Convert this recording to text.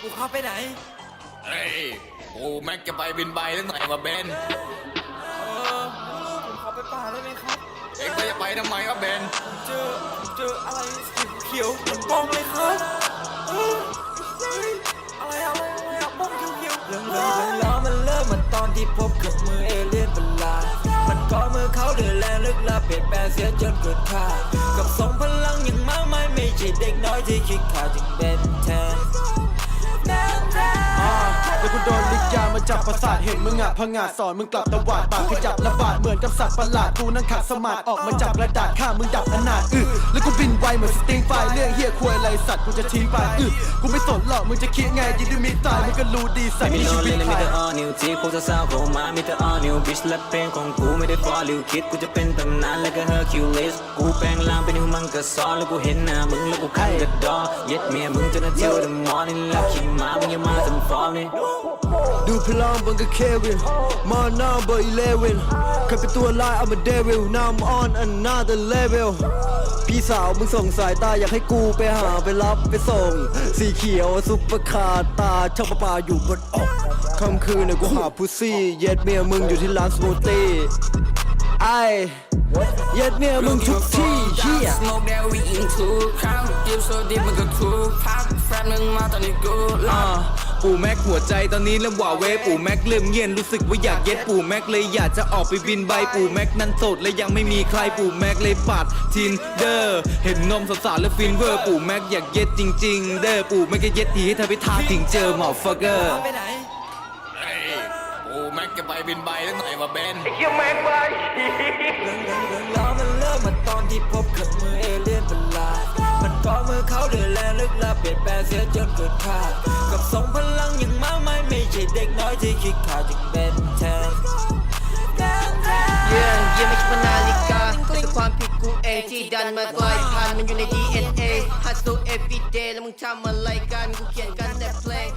กูเข้าไปไหน เฮ้ยกูแม็กจะไปบินใบตั้งไหนวะเบน เออผมขอไปป่าได้ไหมครับ เอ็งจะไปทำไมครับเบนผมเจอผมเจออะไรสีเขียวเหมือนบ้องเลยครับเออเฮ้ยอะไรอะไรอะไรอะบ้องเขียวๆเรื่องเลยเรื่องล้อมันเริ่มมันตอนที่พบเค เดือดแรงลึกลับเปลี่ยนแปลงเสียจนเกิดค่า กับสองพลังอย่างมากมายไม่ใช่เด็กน้อยที่คิดขาดจึงเป็นแทน ยามาจับประสาทเห็นมึงอะพังงาดสอนมึงกลับตะวาดปากขยับระบาดเหมือนกับสัตว์ประหลาดกูนั่งขัดสมาธิออกมาจับกระดาษฆ่ามึงดับอนาถอึแล้วกูบินไวเหมือนสติงไฟเรื่องเฮียควยอะไรสัตว์กูจะทิ้งไปอึกูไม่สนหรอกมึงจะคิดไงยินดีมีตายมึงก็รู้ดีสัตว์ไม่นี่โดชีวิตนใคมีแต่ออนิวจีพวกสาวๆเข้ามามีแต่ออนิวบิชและเพลงของกูไม่ได้ฟอลิวคิดกูจะเป็นตำนานและก็เฮอร์คิวลิสกูแปลงร่างเป็นหิวมังกรซอนแล้วกูเห็นหน้ามึงแล้วกูคันกระดอเย็ดเมียมึงจนเที่ยวเดอะมอร์นิ่งแล้วขี่ม้ามึงอย่ามาทำฟอร์มนี่ ดูพลังบังกับเควินมาหน้าเบอร์อีเลวินเคยเป็นตัวลายเอามาเดวิล now I'm on another level พี่สาวมึงส่งสายตาอยากให้กูไปหาไปรับไปส่ง สีเขียวซุปเปอร์คาร์ตาช่องประปาอยู่บนอกค่ำคืนเนี่ยกูหาพุซซี่ เย็ดเมียมึงอยู่ที่ร้านสมูทตี้ไอเย็ดเมียมึงทุกที่เฮีย Smoke that we eating too ข้าวดิบโซดิบมันก็คูพักแฟนมึงมาตอนนี้กูรออ่า ปู่แม็กหัวใจตอนนี้เริ่มหว่าเวปู่แม็กเริ่มเงียนรู้สึกว่าอยากเย็ดปู่แม็กเลยอยากจะออกไปบินใบปู่แม็กนั้นโสดและยังไม่มีใครปู่แม็กเลยปัดทินเดอร์เห็นนมสาวๆแล้วฟินเวอร์ปู่แม็กอยากเย็ดจริง ๆ เด้อปู่แม็กจะเย็ดทีให้เธอไปทาถึงเจอหมอฟักเกอร์เข้าไปไหนเฮ้ยกูแม็กจะไปบินใบตั้งไหนวะเบนเรื่องเรื่องเรื่องล้อมันเริ่มมาตอนที่พบเครื่องมือ อเขาดูแลลึกลับเปลี่ยนแปลงเสียจนเกิดค่าดกับสองพลังอย่างมากมายไม่ใช่เด็กน้อยที่คิดขาดจึงเป็นแทนเป็นเรื่องเยี่ยมไม่ใช่นาฬิกาแต่คือความผิดกูเองที่ดันมากลพันมันอยู่ใน DNA hustle every day แล้วมึงทำอะไรกันกูเขียนกันแต่เพลง